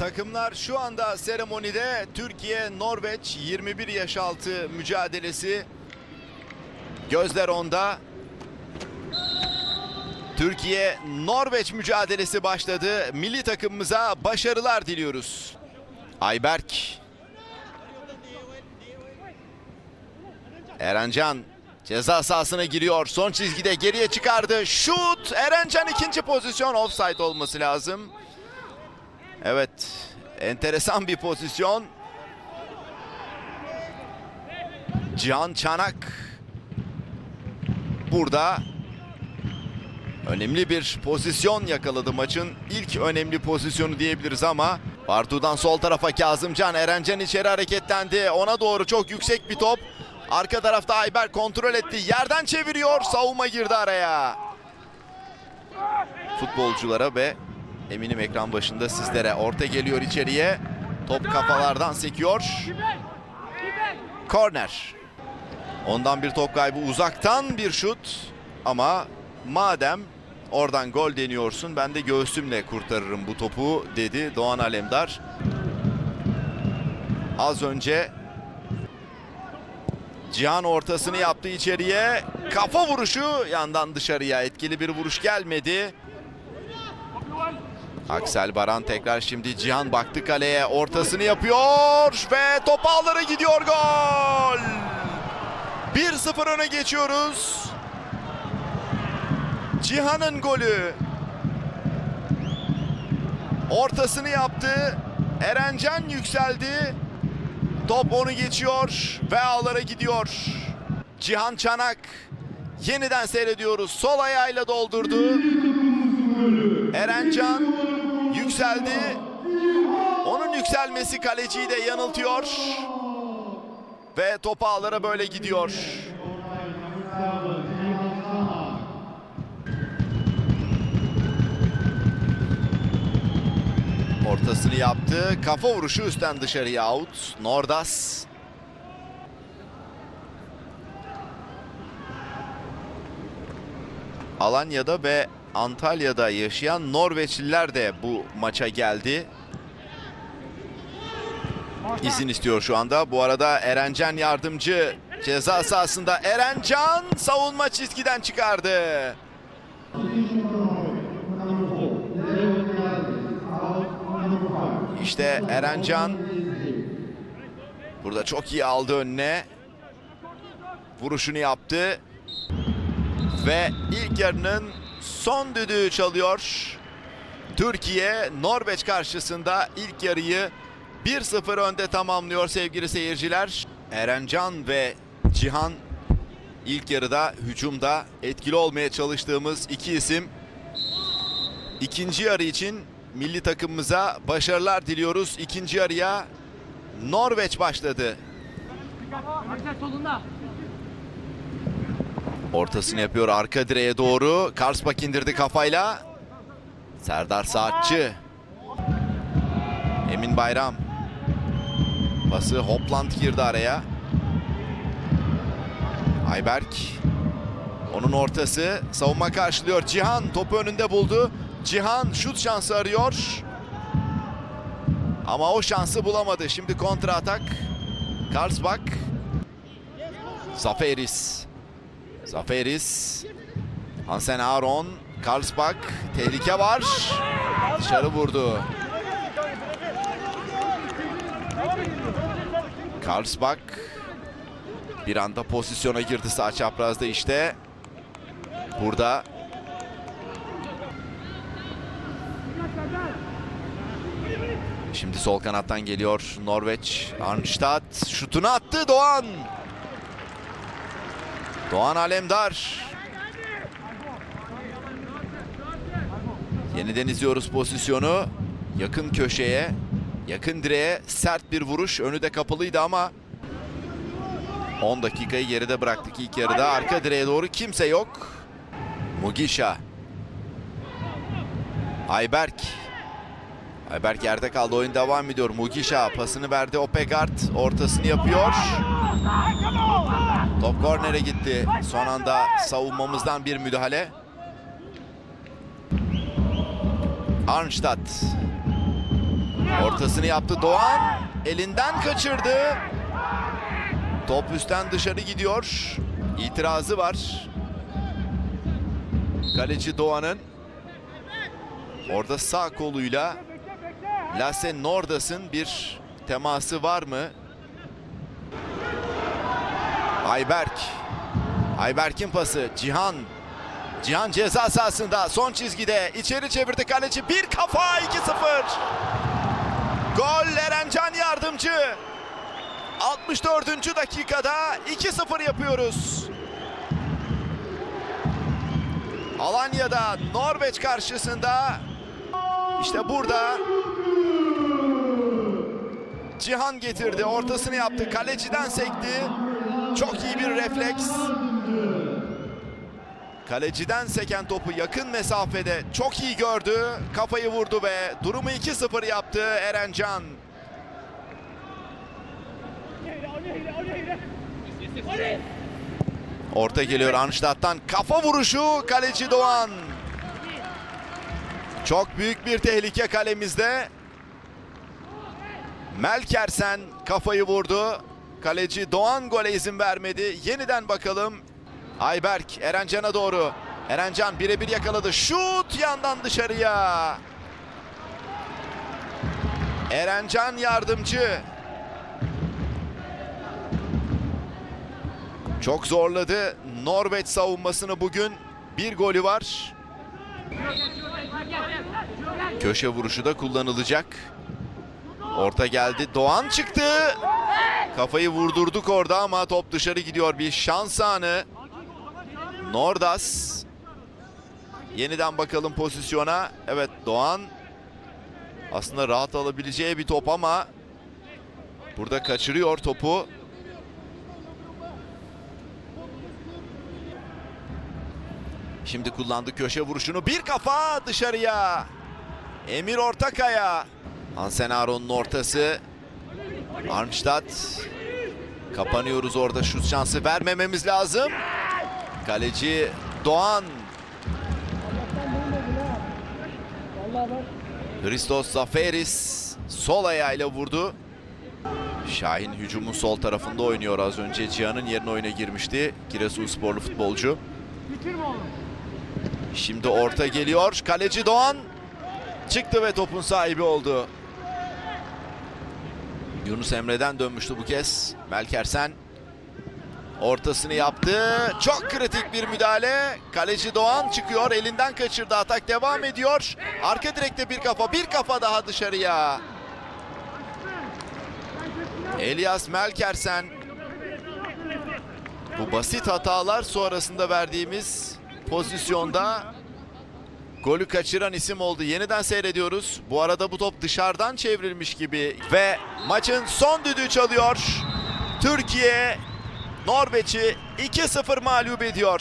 Takımlar şu anda seremonide Türkiye-Norveç 21 yaş altı mücadelesi. Gözler onda. Türkiye-Norveç mücadelesi başladı. Milli takımımıza başarılar diliyoruz. Ayberk. Erencan ceza sahasına giriyor. Son çizgide geriye çıkardı. Şut. Erencan ikinci pozisyon. Offside olması lazım. Evet. Enteresan bir pozisyon. Cihan Çanak. Burada önemli bir pozisyon yakaladı maçın. ilk önemli pozisyonu diyebiliriz ama Bartu'dan sol tarafa Kazımcan. Erencan içeri hareketlendi. Ona doğru çok yüksek bir top. Arka tarafta Ayber kontrol etti. Yerden çeviriyor. Savunma girdi araya. Futbolculara ve eminim ekran başında sizlere orta geliyor içeriye. Top kafalardan sekiyor. Korner. Ondan bir top kaybı uzaktan bir şut. Ama madem oradan gol deniyorsun ben de göğsümle kurtarırım bu topu dedi Doğan Alemdar. Az önce Cihan ortasını yaptı içeriye. Kafa vuruşu yandan dışarıya etkili bir vuruş gelmedi. Aksel Baran tekrar şimdi Cihan baktı kaleye ortasını yapıyor ve top ağlara gidiyor gol. 1-0 öne geçiyoruz. Cihan'ın golü. Ortasını yaptı. Erencan yükseldi. Top onu geçiyor ve ağlara gidiyor. Cihan Çanak yeniden seyrediyoruz. Sol ayağıyla doldurdu. Erencan yükseldi. Onun yükselmesi kaleciyi de yanıltıyor. Ve top ağlara böyle gidiyor. Ortasını yaptı. Kafa vuruşu üstten dışarıya out. Nordas. Alanya'da ve Antalya'da yaşayan Norveçliler de bu maça geldi. İzin istiyor şu anda. Bu arada Erencan yardımcı ceza sahasında. Erencan savunma çizgiden çıkardı. İşte Erencan burada çok iyi aldı önüne. Vuruşunu yaptı. Ve ilk yarının son düdüğü çalıyor. Türkiye Norveç karşısında ilk yarıyı 1-0 önde tamamlıyor sevgili seyirciler. Erencan ve Cihan ilk yarıda hücumda etkili olmaya çalıştığımız iki isim. İkinci yarı için milli takımımıza başarılar diliyoruz. İkinci yarıya Norveç başladı. Aksel solunda. Ortasını yapıyor arka direğe doğru. Karsbak indirdi kafayla. Serdar Saatçı. Emin Bayram. Bası Hopland girdi araya. Ayberk. Onun ortası. Savunma karşılıyor. Cihan topu önünde buldu. Cihan şut şansı arıyor. Ama o şansı bulamadı. Şimdi kontra atak. Karsbak. Zaferis. Zaferis. Hansen Aron. Karlsbak. Tehlike var. Dışarı vurdu. Karlsbak. Bir anda pozisyona girdi sağ çaprazda işte. Burada Şimdi sol kanattan geliyor Norveç. Arnstadt şutunu attı Doğan. Doğan Alemdar. Yeniden izliyoruz pozisyonu. Yakın köşeye, yakın direğe sert bir vuruş. Önü de kapalıydı ama 10 dakikayı geride bıraktık ilk yarıda. Arka direğe doğru kimse yok. Mugisha. Ayberk. Ayberk yerde kaldı. Oyun devam ediyor. Mugisha pasını verdi. Opegard ortasını yapıyor. Top kornere gitti. Son anda savunmamızdan bir müdahale. Arnstadt. Ortasını yaptı Doğan. Elinden kaçırdı. Top üstten dışarı gidiyor. İtirazı var. Kaleci Doğan'ın. Orada sağ koluyla Lasse Nordas'ın bir teması var mı? Ayberk. Ayberk'in pası. Cihan. Cihan ceza sahasında son çizgide içeri çevirdi kaleci. Bir kafa 2-0. Gol Erencan Yardımcı. 64. dakikada 2-0 yapıyoruz. Alanya'da Norveç karşısında işte burada Cihan getirdi. Ortasını yaptı. Kaleciden sekti. Çok iyi bir refleks. Kaleciden seken topu yakın mesafede çok iyi gördü. Kafayı vurdu ve durumu 2-0 yaptı Erencan. Orta geliyor Arnstadt'tan. Kafa vuruşu kaleci Doğan. Çok büyük bir tehlike kalemizde. Melkersen kafayı vurdu. Kaleci Doğan gole izin vermedi. Yeniden bakalım. Ayberk Erencan'a doğru. Erencan birebir yakaladı. Şut yandan dışarıya. Erencan yardımcı. Çok zorladı Norveç savunmasını bugün. Bir golü var. Köşe vuruşu da kullanılacak. Orta geldi. Doğan çıktı. Kafayı vurdurduk orada ama top dışarı gidiyor. Bir şans anı. Nordas. Yeniden bakalım pozisyona. Evet Doğan aslında rahat alabileceği bir top ama burada kaçırıyor topu. Şimdi kullandı köşe vuruşunu. Bir kafa dışarıya. Emir Ortakaya. Hansen Aron'un ortası. Arnstadt. Kapanıyoruz orada şut şansı vermememiz lazım. Kaleci Doğan. Christos Zaferis sol ayağıyla vurdu. Şahin hücumun sol tarafında oynuyor az önce. Cihan'ın yerine oyuna girmişti. Giresunsporlu futbolcu. Şimdi orta geliyor. Kaleci Doğan çıktı ve topun sahibi oldu. Yunus Emre'den dönmüştü bu kez. Melkersen ortasını yaptı. Çok kritik bir müdahale. Kaleci Doğan çıkıyor. Elinden kaçırdı. Atak devam ediyor. Arka direkte bir kafa. Bir kafa daha dışarıya. Elias Melkersen. Bu basit hatalar sonrasında verdiğimiz pozisyonda golü kaçıran isim oldu. Yeniden seyrediyoruz. Bu arada bu top dışarıdan çevrilmiş gibi ve maçın son düdüğü çalıyor. Türkiye Norveç'i 2-0 mağlup ediyor.